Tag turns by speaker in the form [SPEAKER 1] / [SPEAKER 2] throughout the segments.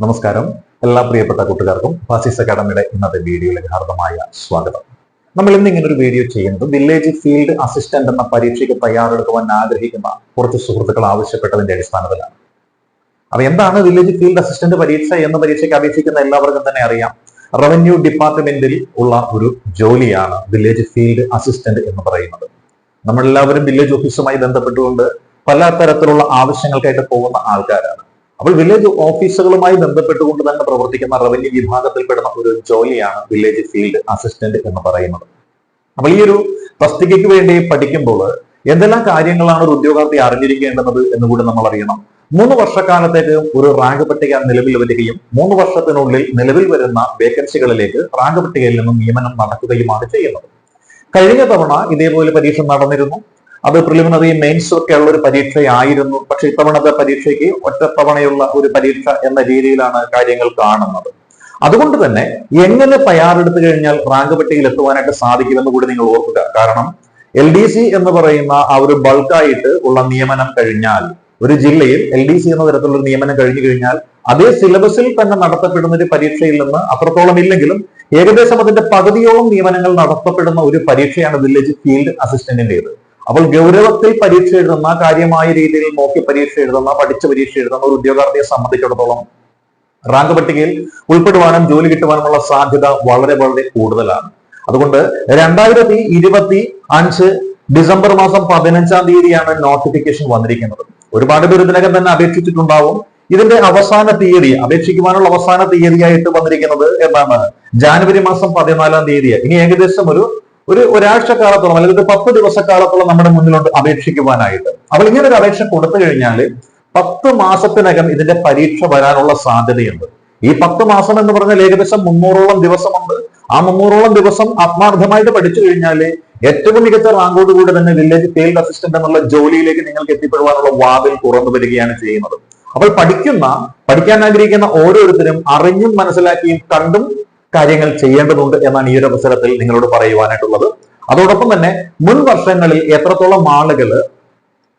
[SPEAKER 1] നമസ്കാരം. എല്ലാ പ്രിയപ്പെട്ട കൂട്ടുകാർക്കും ഫാസിസ് അക്കാഡമിയുടെ ഇന്നത്തെ വീഡിയോയിലേക്ക് ഹാർദമായ സ്വാഗതം. നമ്മൾ ഇന്ന് ഇങ്ങനെ ഒരു വീഡിയോ ചെയ്യുന്നത് വില്ലേജ് ഫീൽഡ് അസിസ്റ്റന്റ് എന്ന പരീക്ഷയ്ക്ക് തയ്യാറെടുക്കുവാൻ ആഗ്രഹിക്കുന്ന കുറച്ച് സുഹൃത്തുക്കൾ ആവശ്യപ്പെട്ടതിന്റെ അടിസ്ഥാനത്തിലാണ്. അപ്പൊ എന്താണ് വില്ലേജ് ഫീൽഡ് അസിസ്റ്റന്റ് പരീക്ഷ എന്ന പരീക്ഷയ്ക്ക് അപേക്ഷിക്കുന്ന എല്ലാവർക്കും തന്നെ അറിയാം. റവന്യൂ ഡിപ്പാർട്ട്മെന്റിൽ ഉള്ള ഒരു ജോലിയാണ് വില്ലേജ് ഫീൽഡ് അസിസ്റ്റന്റ് എന്ന് പറയുന്നത്. നമ്മളെല്ലാവരും വില്ലേജ് ഓഫീസുമായി ബന്ധപ്പെട്ടുകൊണ്ട് പല തരത്തിലുള്ള ആവശ്യങ്ങൾക്കായിട്ട് പോകുന്ന ആൾക്കാരാണ്. അപ്പോൾ വില്ലേജ് ഓഫീസുകളുമായി ബന്ധപ്പെട്ടുകൊണ്ട് തന്നെ പ്രവർത്തിക്കുന്ന റവന്യൂ വിഭാഗത്തിൽപ്പെടുന്ന ഒരു ജോലിയാണ് വില്ലേജ് ഫീൽഡ് അസിസ്റ്റന്റ് എന്ന് പറയുന്നത്. അപ്പോൾ ഈ ഒരു തസ്തികയ്ക്ക് വേണ്ടി പഠിക്കുമ്പോൾ എന്തെല്ലാം കാര്യങ്ങളാണ് ഒരു ഉദ്യോഗാർത്ഥി അറിഞ്ഞിരിക്കേണ്ടത് എന്ന് കൂടി നമ്മൾ അറിയണം. മൂന്ന് വർഷക്കാലത്തേക്ക് ഒരു റാങ്ക് പട്ടിക നിലവിൽ വരികയും മൂന്ന് വർഷത്തിനുള്ളിൽ നിലവിൽ വരുന്ന വേക്കൻസികളിലേക്ക് റാങ്ക് പട്ടികയിൽ നിന്നും നിയമനം നടക്കുകയുമാണ് ചെയ്യുന്നത്. കഴിഞ്ഞ തവണ ഇതേപോലെ പരീക്ഷ നടന്നിരുന്നു. അത് പ്രിലിമിനറി മെയിൻസ് ഒക്കെ ഉള്ള ഒരു പരീക്ഷയായിരുന്നു. പക്ഷെ ഇത്തവണത്തെ പരീക്ഷയ്ക്ക് ഒറ്റത്തവണയുള്ള ഒരു പരീക്ഷ എന്ന രീതിയിലാണ് കാര്യങ്ങൾ കാണുന്നത്. അതുകൊണ്ട് തന്നെ എങ്ങനെ തയ്യാറെടുത്തു കഴിഞ്ഞാൽ റാങ്ക് പട്ടികയിൽ എത്തുവാനായിട്ട് സാധിക്കുമെന്ന് കൂടി നിങ്ങൾ ഓർക്കുക. കാരണം എൽ ഡി സി എന്ന് പറയുന്ന ആ ഒരു ബൾക്കായിട്ട് ഉള്ള നിയമനം കഴിഞ്ഞാൽ ഒരു ജില്ലയിൽ എൽ ഡി സി എന്ന തരത്തിലുള്ള നിയമനം കഴിഞ്ഞു കഴിഞ്ഞാൽ അതേ സിലബസിൽ തന്നെ നടത്തപ്പെടുന്ന ഒരു പരീക്ഷയിൽ നിന്ന് അത്രത്തോളം ഇല്ലെങ്കിലും ഏകദേശം അതിന്റെ പകുതിയോളം നിയമനങ്ങൾ നടത്തപ്പെടുന്ന ഒരു പരീക്ഷയാണ് വില്ലേജ് ഫീൽഡ് അസിസ്റ്റന്റിന്റേത് അപ്പോൾ ഗൗരവത്തിൽ പരീക്ഷ എഴുതുന്ന കാര്യമായ രീതിയിൽ നോക്കി പരീക്ഷ എഴുതുന്ന പഠിച്ച പരീക്ഷ എഴുതുന്ന ഒരു ഉദ്യോഗാർത്ഥിയെ സംബന്ധിച്ചിടത്തോളം റാങ്ക് പട്ടികയിൽ ഉൾപ്പെടുവാനും ജോലി കിട്ടുവാനുമുള്ള സാധ്യത വളരെ വളരെ കൂടുതലാണ്. അതുകൊണ്ട് രണ്ടായിരത്തി ഇരുപത്തി അഞ്ച് ഡിസംബർ മാസം പതിനഞ്ചാം തീയതിയാണ് നോട്ടിഫിക്കേഷൻ വന്നിരിക്കുന്നത്. ഒരുപാട് പേര് ഇതിനകം തന്നെ അപേക്ഷിച്ചിട്ടുണ്ടാവും. ഇതിന്റെ അവസാന തീയതി അപേക്ഷിക്കുവാനുള്ള അവസാന തീയതിയായിട്ട് വന്നിരിക്കുന്നത് എന്താണ് ജാനുവരി മാസം പതിനാലാം തീയതി. ഇനി ഏകദേശം ഒരു ഒരു ഒരാഴ്ച കാലത്തോളം അല്ലെങ്കിൽ ഒരു പത്ത് ദിവസക്കാലത്തോളം നമ്മുടെ മുന്നിലോട്ട് അപേക്ഷിക്കുവാനായിട്ട്. അപ്പോൾ ഇങ്ങനെ ഒരു അപേക്ഷ കൊടുത്തു കഴിഞ്ഞാൽ പത്ത് മാസത്തിനകം ഇതിന്റെ പരീക്ഷ വരാനുള്ള സാധ്യതയുണ്ട്. ഈ പത്ത് മാസം എന്ന് പറഞ്ഞാൽ ഏകദേശം മുന്നൂറോളം ദിവസമുണ്ട്. ആ മുന്നൂറോളം ദിവസം ആത്മാർത്ഥമായിട്ട് പഠിച്ചു കഴിഞ്ഞാൽ ഏറ്റവും മികച്ച റാങ്കോടുകൂടി തന്നെ വില്ലേജ് ഫീൽഡ് അസിസ്റ്റന്റ് എന്നുള്ള ജോലിയിലേക്ക് നിങ്ങൾക്ക് എത്തിപ്പെടുവാനുള്ള വാതിൽ തുറന്നു വരികയാണ് ചെയ്യുന്നത്. അപ്പോൾ പഠിക്കുന്ന പഠിക്കാൻ ആഗ്രഹിക്കുന്ന ഓരോരുത്തരും അറിഞ്ഞും മനസ്സിലാക്കിയും കണ്ടും കാര്യങ്ങൾ ചെയ്യേണ്ടതുണ്ട് എന്നാണ് ഈ ഒരു അവസരത്തിൽ നിങ്ങളോട് പറയുവാനായിട്ടുള്ളത്. അതോടൊപ്പം തന്നെ മുൻ വർഷങ്ങളിൽ എത്രത്തോളം ആളുകൾ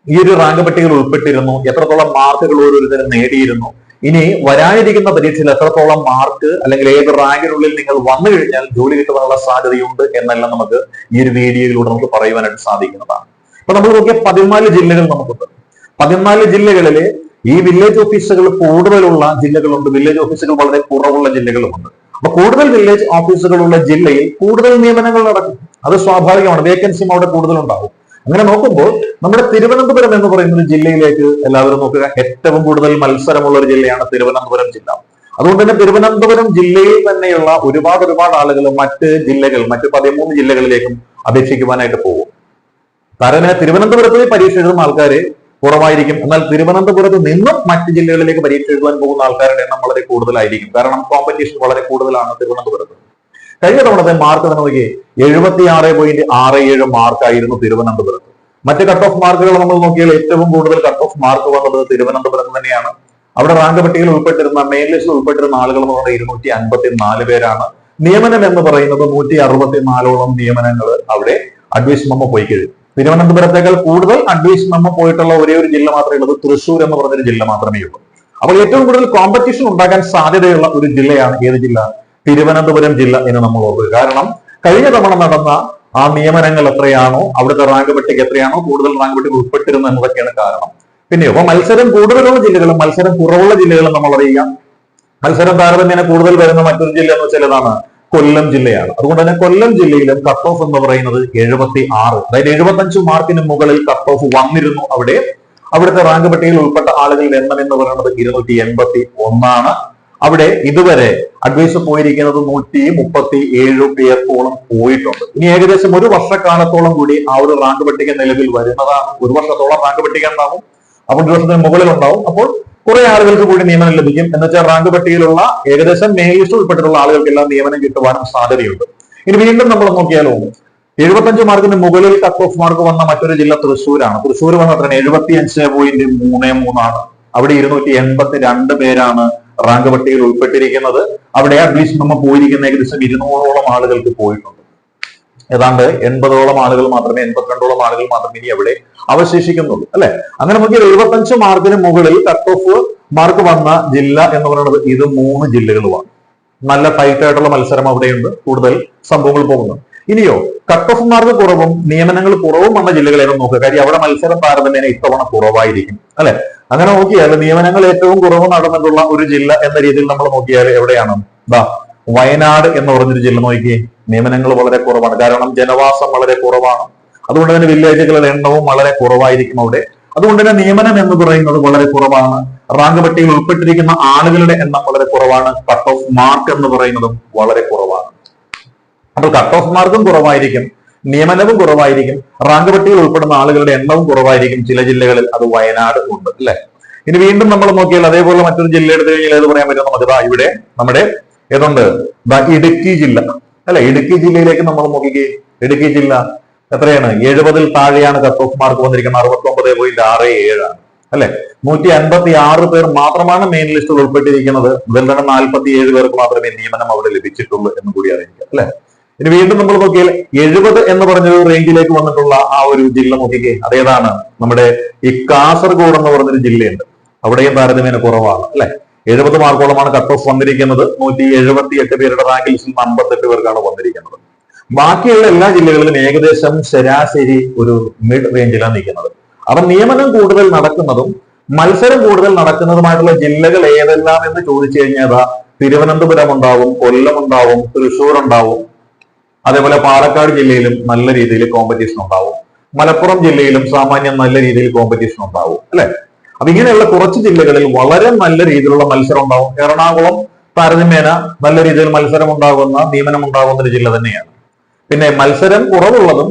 [SPEAKER 1] ഈ ഒരു റാങ്ക് പട്ടികയിൽ ഉൾപ്പെട്ടിരുന്നു എത്രത്തോളം മാർക്കുകൾ ഓരോരുത്തരും നേടിയിരുന്നു ഇനി വരാനിരിക്കുന്ന പരീക്ഷയിൽ എത്രത്തോളം മാർക്ക് അല്ലെങ്കിൽ ഏത് റാങ്കിനുള്ളിൽ നിങ്ങൾ വന്നു കഴിഞ്ഞാൽ ജോലി കിട്ടുവാനുള്ള സാധ്യതയുണ്ട് എന്നെല്ലാം നമുക്ക് ഈ ഒരു വീഡിയോയിലൂടെ നമുക്ക് പറയുവാനായിട്ട് സാധിക്കുന്നതാണ്. ഇപ്പൊ നമ്മൾ നോക്കിയ പതിനാല് ജില്ലകൾ നമുക്കുണ്ട്. പതിനാല് ജില്ലകളിലെ ഈ വില്ലേജ് ഓഫീസുകൾ കൂടുതലുള്ള ജില്ലകളുണ്ട്. വില്ലേജ് ഓഫീസുകൾ വളരെ കുറവുള്ള ജില്ലകളുമുണ്ട്. അപ്പൊ കൂടുതൽ വില്ലേജ് ഓഫീസുകളുള്ള ജില്ലയിൽ കൂടുതൽ നിയമനങ്ങൾ നടക്കും. അത് സ്വാഭാവികമാണ്. വേക്കൻസിയും അവിടെ കൂടുതൽ ഉണ്ടാവും അങ്ങനെ നോക്കുമ്പോൾ നമ്മുടെ തിരുവനന്തപുരം എന്ന് പറയുന്ന ജില്ലയിലേക്ക് എല്ലാവരും നോക്കുക. ഏറ്റവും കൂടുതൽ മത്സരമുള്ള ഒരു ജില്ലയാണ് തിരുവനന്തപുരം ജില്ല. അതുകൊണ്ട് തന്നെ തിരുവനന്തപുരം ജില്ലയിൽ തന്നെയുള്ള ഒരുപാട് ഒരുപാട് ആളുകൾ മറ്റ് ജില്ലകൾ മറ്റ് പതിമൂന്ന് ജില്ലകളിലേക്കും അപേക്ഷിക്കുവാനായിട്ട് പോകും. കാരണം തിരുവനന്തപുരത്ത് പരീക്ഷ എഴുതുന്ന ആൾക്കാര് കുറവായിരിക്കും. എന്നാൽ തിരുവനന്തപുരത്ത് നിന്നും മറ്റ് ജില്ലകളിലേക്ക് പരീക്ഷ എഴുതാൻ പോകുന്ന ആൾക്കാരുടെ എണ്ണം വളരെ കൂടുതലായിരിക്കും. കാരണം കോമ്പറ്റീഷൻ വളരെ കൂടുതലാണ് തിരുവനന്തപുരത്ത്. കഴിഞ്ഞ തവണത്തെ മാർക്ക് തന്നെ നോക്കി എഴുപത്തി ആറ് പോയിന്റ് ആറ് ഏഴ് മാർക്കായിരുന്നു തിരുവനന്തപുരത്ത്. മറ്റ് കട്ട് ഓഫ് മാർക്കുകൾ നമ്മൾ നോക്കിയാൽ ഏറ്റവും കൂടുതൽ കട്ട് ഓഫ് മാർക്ക് വന്നത് തിരുവനന്തപുരത്ത് തന്നെയാണ്. അവിടെ റാങ്ക് പട്ടികയിൽ ഉൾപ്പെട്ടിരുന്ന മെയിൻ ലിസ്റ്റിൽ ഉൾപ്പെട്ടിരുന്ന ആളുകൾ എന്ന് പറഞ്ഞാൽ ഇരുന്നൂറ്റി അൻപത്തി നാല് പേരാണ്. നിയമനം എന്ന് പറയുന്നത് നൂറ്റി അറുപത്തി നാലോളം നിയമനങ്ങൾ അവിടെ അഡ്വൈസ് നമ്മൾ പോയി കഴിഞ്ഞു. തിരുവനന്തപുരത്തേക്കാൾ കൂടുതൽ അഡ്വൈസ് നമ്മൾ പോയിട്ടുള്ള ഒരേ ഒരു ജില്ല മാത്രമേ ഉള്ളൂ. തൃശ്ശൂർ എന്ന് പറഞ്ഞൊരു ജില്ല മാത്രമേ ഉള്ളൂ. അപ്പോൾ ഏറ്റവും കൂടുതൽ കോമ്പറ്റീഷൻ ഉണ്ടാക്കാൻ സാധ്യതയുള്ള ഒരു ജില്ലയാണ് ഏത് ജില്ല? തിരുവനന്തപുരം ജില്ല എന്ന് നമ്മൾ ഓർക്കുക. കാരണം കഴിഞ്ഞ തവണ നടന്ന ആ നിയമനങ്ങൾ എത്രയാണോ അവിടുത്തെ റാങ്ക് പട്ടിക എത്രയാണോ കൂടുതൽ റാങ്ക് പട്ടിക ഉൾപ്പെട്ടിരുന്നു എന്നതൊക്കെയാണ് കാരണം. പിന്നെ അപ്പൊ മത്സരം കൂടുതലുള്ള ജില്ലകളും മത്സരം കുറവുള്ള ജില്ലകളും നമ്മൾ അറിയാം മത്സരം താരതമ്യേന കൂടുതൽ വരുന്ന മറ്റൊരു ജില്ല എന്ന് വെച്ചാൽ ഏതാണ്? കൊല്ലം ജില്ലയാണ്. അതുകൊണ്ട് തന്നെ കൊല്ലം ജില്ലയിലും കട്ട് ഓഫ് എന്ന് പറയുന്നത് എഴുപത്തി ആറ് അതായത് എഴുപത്തഞ്ച് മാർക്കിന് മുകളിൽ കട്ട് ഓഫ് വന്നിരുന്നു അവിടെ. അവിടുത്തെ റാങ്ക് പട്ടികയിൽ ഉൾപ്പെട്ട ആളുകളുടെ എണ്ണം എന്ന് പറയുന്നത് ഇരുന്നൂറ്റി എൺപത്തി ഒന്നാണ് അവിടെ ഇതുവരെ അഡ്വൈസ് പോയിരിക്കുന്നത് നൂറ്റി മുപ്പത്തി ഏഴ് പേർക്കോളം പോയിട്ടുണ്ട്. ഇനി ഏകദേശം ഒരു വർഷക്കാലത്തോളം കൂടി ആ ഒരു റാങ്ക് പട്ടിക നിലവിൽ വരുന്നതാണ്. ഒരു വർഷത്തോളം റാങ്ക് പട്ടിക ഉണ്ടാവും. അപ്പോൾ ഒരു വർഷത്തിന് മുകളിൽ ഉണ്ടാവും. അപ്പോൾ കുറെ ആളുകൾക്ക് കൂടി നിയമനം ലഭിക്കും. എന്ന് വെച്ചാൽ റാങ്ക് പട്ടികയിലുള്ള ഏകദേശം മെയിൻ ലിസ്റ്റ് ഉൾപ്പെട്ടിട്ടുള്ള ആളുകൾക്കെല്ലാം നിയമനം കിട്ടുവാനും സാധ്യതയുണ്ട്. ഇനി വീണ്ടും നമ്മൾ നോക്കിയാലോ എഴുപത്തഞ്ച് മാർക്കിന് മുകളിൽ കട്ട് ഓഫ് മാർക്ക് വന്ന മറ്റൊരു ജില്ല തൃശ്ശൂരാണ്. തൃശ്ശൂർ വന്ന അത്ര എഴുപത്തി അഞ്ച് പോയിന്റ് മൂന്ന് മൂന്നാണ്. അവിടെ ഇരുന്നൂറ്റി എൺപത്തി രണ്ട് പേരാണ് റാങ്ക് പട്ടികയിൽ ഉൾപ്പെട്ടിരിക്കുന്നത്. അവിടെ അഡ്മിഷൻ നമ്മൾ പോയിരിക്കുന്ന ഏകദേശം ഇരുന്നൂറോളം ആളുകൾക്ക് പോയിട്ടുണ്ട്. ഏതാണ്ട് എൺപതോളം ആളുകൾ മാത്രമേ എൺപത്തിരണ്ടോളം ആളുകൾ മാത്രമേ ഇനി അവിടെ അവശേഷിക്കുന്നുള്ളൂ അല്ലെ? അങ്ങനെ നോക്കിയാൽ എഴുപത്തഞ്ച് മാർക്കിന് മുകളിൽ കട്ട് ഓഫ് മാർക്ക് വന്ന ജില്ല എന്ന് പറയുന്നത് ഇത് മൂന്ന് ജില്ലകളുമാണ്. നല്ല ടൈറ്റ് ആയിട്ടുള്ള മത്സരം അവിടെയുണ്ട് കൂടുതൽ സംഭവങ്ങൾ പോകുന്നു. ഇനിയോ കട്ട് ഓഫ് മാർക്ക് കുറവും നിയമനങ്ങൾ കുറവും വന്ന ജില്ലകളേക്കും നോക്കുക. കാര്യം അവിടെ മത്സരം താരതമ്യേന ഇത്തവണ കുറവായിരിക്കും അല്ലെ? അങ്ങനെ നോക്കിയാൽ നിയമനങ്ങൾ ഏറ്റവും കുറവ് നടന്നിട്ടുള്ള ഒരു ജില്ല എന്ന രീതിയിൽ നമ്മൾ നോക്കിയാൽ എവിടെയാണ്? ദാ വയനാട് എന്ന് പറഞ്ഞൊരു ജില്ല നോക്കിയേ. നിയമനങ്ങൾ വളരെ കുറവാണ്. കാരണം ജനവാസം വളരെ കുറവാണ്. അതുകൊണ്ട് തന്നെ വില്ലേജുകളുടെ എണ്ണവും വളരെ കുറവായിരിക്കും അവിടെ. അതുകൊണ്ട് തന്നെ നിയമനം എന്ന് പറയുന്നത് വളരെ കുറവാണ്. റാങ്ക് പട്ടികയിൽ ഉൾപ്പെട്ടിരിക്കുന്ന ആളുകളുടെ എണ്ണം വളരെ കുറവാണ്. കട്ട് ഓഫ് മാർക്ക് എന്ന് പറയുന്നതും വളരെ കുറവാണ്. അപ്പോൾ കട്ട് ഓഫ് മാർക്കും കുറവായിരിക്കും. നിയമനവും കുറവായിരിക്കും. റാങ്ക് പട്ടികയിൽ ഉൾപ്പെടുന്ന ആളുകളുടെ എണ്ണവും കുറവായിരിക്കും ചില ജില്ലകളിൽ. അത് വയനാട് ഉണ്ട് അല്ലെ? ഇനി വീണ്ടും നമ്മൾ നോക്കിയാൽ അതേപോലെ മറ്റൊരു ജില്ല എടുത്തു കഴിഞ്ഞാൽ ഏത് പറയാൻ പറ്റും? നമുക്ക് ഇവിടെ നമ്മുടെ ഏതുണ്ട്? ഇടുക്കി ജില്ല അല്ലെ? ഇടുക്കി ജില്ലയിലേക്ക് നമ്മൾ നോക്കിക്കേ. ഇടുക്കി ജില്ല. എത്രയാണ്? എഴുപതിൽ താഴെയാണ് കട്ട് ഓഫ് മാർക്ക് വന്നിരിക്കുന്നത്. അറുപത്തി ഒമ്പത് പോയിന്റ് ആറ് ഏഴാണ്. അല്ലെ? നൂറ്റി അൻപത്തി ആറ് പേർ മാത്രമാണ് മെയിൻ ലിസ്റ്റിൽ ഉൾപ്പെട്ടിരിക്കുന്നത്. ഇതിൽ തന്നെ നാൽപ്പത്തി ഏഴ് പേർക്ക് മാത്രമേ നിയമനം അവിടെ ലഭിച്ചിട്ടുള്ളൂ എന്ന് കൂടി അറിയിക്കാം. അല്ലെ? ഇനി വീണ്ടും നമ്മൾ നോക്കിയാൽ എഴുപത് എന്ന് പറഞ്ഞ ഒരു റേഞ്ചിലേക്ക് വന്നിട്ടുള്ള ആ ഒരു ജില്ല നോക്കിക്കേ. അതേതാണ്? നമ്മുടെ ഈ കാസർഗോഡ് എന്ന് പറഞ്ഞൊരു ജില്ലയുണ്ട്. അവിടെയും താരതമ്യേന കുറവാണ്. അല്ലെ? എഴുപത് മാർക്കോളമാണ് കട്ട് ഓഫ് വന്നിരിക്കുന്നത്. നൂറ്റി എഴുപത്തി എട്ട് പേരുടെ റാങ്ക് ലിസ്റ്റിൽ അമ്പത്തെട്ട് പേർക്കാണ് വന്നിരിക്കുന്നത്. ബാക്കിയുള്ള എല്ലാ ജില്ലകളിലും ഏകദേശം ശരാശരി ഒരു മിഡ് റേഞ്ചിലാണ് നിൽക്കുന്നത്. അപ്പൊ നിയമനം കൂടുതൽ നടക്കുന്നതും മത്സരം കൂടുതൽ നടക്കുന്നതുമായിട്ടുള്ള ജില്ലകൾ ഏതെല്ലാം എന്ന് ചോദിച്ചു കഴിഞ്ഞാൽ തിരുവനന്തപുരം ഉണ്ടാവും കൊല്ലം ഉണ്ടാവും തൃശൂർ ഉണ്ടാവും. അതേപോലെ പാലക്കാട് ജില്ലയിലും നല്ല രീതിയിൽ കോമ്പറ്റീഷൻ ഉണ്ടാവും. മലപ്പുറം ജില്ലയിലും സാമാന്യം നല്ല രീതിയിൽ കോമ്പറ്റീഷൻ ഉണ്ടാവും അല്ലെ? അപ്പൊ ഇങ്ങനെയുള്ള കുറച്ച് ജില്ലകളിൽ വളരെ നല്ല രീതിയിലുള്ള മത്സരം ഉണ്ടാവും. എറണാകുളം താരതമ്യേന നല്ല രീതിയിൽ മത്സരം ഉണ്ടാകുന്ന നിയമനം ഉണ്ടാകുന്ന ഒരു ജില്ല തന്നെയാണ്. പിന്നെ മത്സരം കുറവുള്ളതും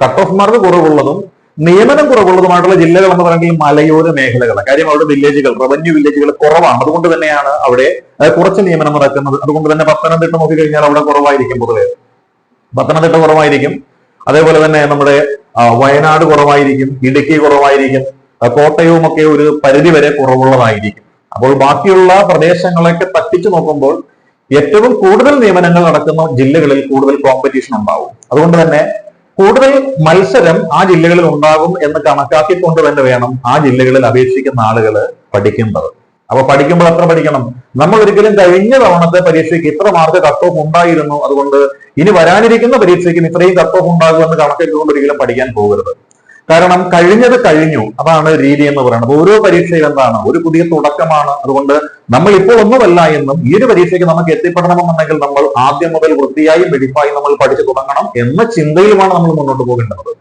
[SPEAKER 1] കട്ട് ഓഫ് മാർക്ക് കുറവുള്ളതും നിയമനം കുറവുള്ളതുമായിട്ടുള്ള ജില്ലകൾ എന്ന് പറയുന്നത് മലയോര മേഖലകളാണ്. കാര്യം അവിടെ വില്ലേജുകൾ റവന്യൂ വില്ലേജുകൾ കുറവാണ്. അതുകൊണ്ട് തന്നെയാണ് അവിടെ കുറച്ച് നിയമനം നടക്കുന്നത്. അതുകൊണ്ട് തന്നെ പത്തനംതിട്ട നോക്കിക്കഴിഞ്ഞാൽ അവിടെ കുറവായിരിക്കും പൊതുവെ. പത്തനംതിട്ട കുറവായിരിക്കും. അതേപോലെ തന്നെ നമ്മുടെ വയനാട് കുറവായിരിക്കും ഇടുക്കി കുറവായിരിക്കും കോട്ടയവും ഒക്കെ ഒരു പരിധി വരെ കുറവുള്ളതായിരിക്കും. അപ്പോൾ ബാക്കിയുള്ള പ്രദേശങ്ങളൊക്കെ തട്ടിച്ചു നോക്കുമ്പോൾ ഏറ്റവും കൂടുതൽ നിയമനങ്ങൾ നടക്കുന്ന ജില്ലകളിൽ കൂടുതൽ കോമ്പറ്റീഷൻ ഉണ്ടാവും. അതുകൊണ്ട് തന്നെ കൂടുതൽ മത്സരം ആ ജില്ലകളിൽ ഉണ്ടാകും എന്ന് കണക്കാക്കിക്കൊണ്ട് തന്നെ വേണം ആ ജില്ലകളിൽ അപേക്ഷിക്കുന്ന ആളുകൾ പഠിക്കേണ്ടത് അപ്പൊ പഠിക്കുമ്പോൾ എത്ര പഠിക്കണം? നമ്മൾ ഒരിക്കലും കഴിഞ്ഞ തവണത്തെ പരീക്ഷയ്ക്ക് ഇത്ര മാർക്ക് കട്ട് ഓഫ് ഉണ്ടായിരുന്നു. അതുകൊണ്ട് ഇനി വരാനിരിക്കുന്ന പരീക്ഷയ്ക്കും ഇത്രയും കട്ട് ഓഫ് ഉണ്ടാകുമെന്ന് കണക്കിട്ടുകൊണ്ട് ഒരിക്കലും പഠിക്കാൻ പോകരുത്. കാരണം കഴിഞ്ഞത് കഴിഞ്ഞു. അതാണ് രീതി എന്ന് പറയുന്നത്. ഓരോ പരീക്ഷയും എന്താണ്? ഒരു പുതിയ തുടക്കമാണ്. അതുകൊണ്ട് നമ്മൾ ഇപ്പോൾ ഒന്നുമല്ല എന്നും ഈ ഒരു പരീക്ഷയ്ക്ക് നമുക്ക് എത്തിപ്പെടണമെന്നുണ്ടെങ്കിൽ നമ്മൾ ആദ്യം മുതൽ വൃത്തിയായി വെടിപ്പായി നമ്മൾ പഠിച്ചു തുടങ്ങണം എന്ന ചിന്തയിലുമാണ് നമ്മൾ മുന്നോട്ട് പോകേണ്ടത്.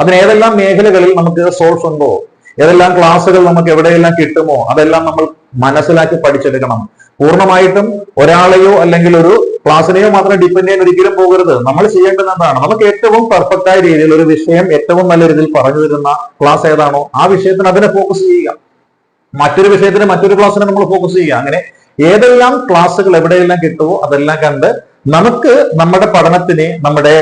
[SPEAKER 1] അതിന് ഏതെല്ലാം മേഖലകളിൽ നമുക്ക് സോഴ്സ് ഉണ്ടോ? ഏതെല്ലാം ക്ലാസ്സുകൾ നമുക്ക് എവിടെയെല്ലാം കിട്ടുമോ? അതെല്ലാം നമ്മൾ മനസ്സിലാക്കി പഠിച്ചെടുക്കണം. പൂർണമായിട്ടും ഒരാളെയോ അല്ലെങ്കിൽ ഒരു ക്ലാസ്സിനെയോ മാത്രം ഡിപ്പെൻഡ് ചെയ്യാൻ ഒരിക്കലും പോകരുത്. നമ്മൾ ചെയ്യേണ്ടത് എന്താണ്? നമുക്ക് ഏറ്റവും പെർഫെക്റ്റ് ആയ രീതിയിൽ ഒരു വിഷയം ഏറ്റവും നല്ല രീതിയിൽ പറഞ്ഞു തരുന്ന ക്ലാസ് ഏതാണോ ആ വിഷയത്തിന് അതിനെ ഫോക്കസ് ചെയ്യുക. മറ്റൊരു വിഷയത്തിന് മറ്റൊരു ക്ലാസ്സിനെ നമ്മൾ ഫോക്കസ് ചെയ്യുക. അങ്ങനെ ഏതെല്ലാം ക്ലാസ്സുകൾ എവിടെയെല്ലാം കിട്ടുമോ അതെല്ലാം കണ്ട് നമുക്ക് നമ്മുടെ പഠനത്തിന് നമ്മുടെ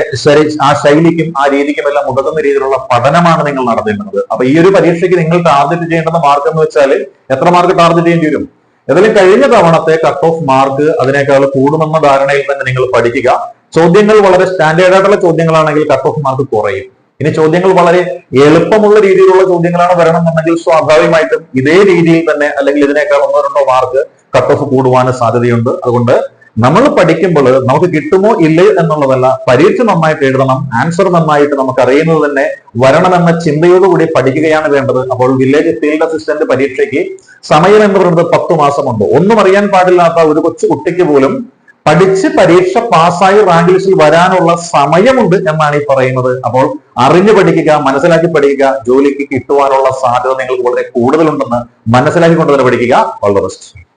[SPEAKER 1] ആ ശൈലിക്കും ആ രീതിക്കും എല്ലാം ഉതകുന്ന രീതിയിലുള്ള പഠനമാണ് നിങ്ങൾ നടത്തേണ്ടത്. അപ്പൊ ഈ ഒരു പരീക്ഷയ്ക്ക് നിങ്ങൾ ടാർഗറ്റ് ചെയ്യേണ്ടുന്ന മാർക്ക് എന്ന് വെച്ചാൽ എത്ര മാർക്ക് ടാർഗറ്റ് ചെയ്യേണ്ടി വരും? ഏതായാലും കഴിഞ്ഞ തവണത്തെ കട്ട് ഓഫ് മാർക്ക് അതിനേക്കാൾ കൂടുമെന്ന ധാരണയിൽ തന്നെ നിങ്ങൾ പഠിക്കുക. ചോദ്യങ്ങൾ വളരെ സ്റ്റാൻഡേർഡ് ആയിട്ടുള്ള ചോദ്യങ്ങളാണെങ്കിൽ കട്ട് ഓഫ് മാർക്ക് കുറയും. ഇനി ചോദ്യങ്ങൾ വളരെ എളുപ്പമുള്ള രീതിയിലുള്ള ചോദ്യങ്ങളാണ് വരണം വരണമെന്നുണ്ടെങ്കിൽ സ്വാഭാവികമായിട്ടും ഇതേ രീതിയിൽ തന്നെ അല്ലെങ്കിൽ ഇതിനേക്കാൾ ഒന്നോ രണ്ടോ മാർക്ക് കട്ട് ഓഫ് കൂടുവാൻ സാധ്യതയുണ്ട്. അതുകൊണ്ട് നമ്മൾ പഠിക്കുമ്പോൾ നമുക്ക് കിട്ടുമോ ഇല്ലയോ എന്നുള്ളതല്ല പരീക്ഷ നന്നായിട്ട് എഴുതണം ആൻസർ നന്നായിട്ട് നമുക്ക് അറിയുന്നത് തന്നെ വരണമെന്ന ചിന്തയോടുകൂടി പഠിക്കുകയാണ് വേണ്ടത്. അപ്പോൾ വില്ലേജ് ഫീൽഡ് അസിസ്റ്റന്റ് പരീക്ഷയ്ക്ക് സമയം എന്ന് പറയുന്നത് പത്ത് മാസമുണ്ട്. ഒന്നും അറിയാൻ പാടില്ലാത്ത ഒരു കൊച്ചു കുട്ടിക്ക് പോലും പഠിച്ച് പരീക്ഷ പാസ്സായി റാങ്ക് ലിസ്റ്റിൽ വരാനുള്ള സമയമുണ്ട് എന്നാണ് ഈ പറയുന്നത്. അപ്പോൾ അറിഞ്ഞു പഠിക്കുക മനസ്സിലാക്കി പഠിക്കുക ജോലിക്ക് കിട്ടുവാനുള്ള സാധ്യത നിങ്ങൾക്ക് വളരെ കൂടുതലുണ്ടെന്ന് മനസ്സിലാക്കിക്കൊണ്ട് തന്നെ പഠിക്കുക. All the best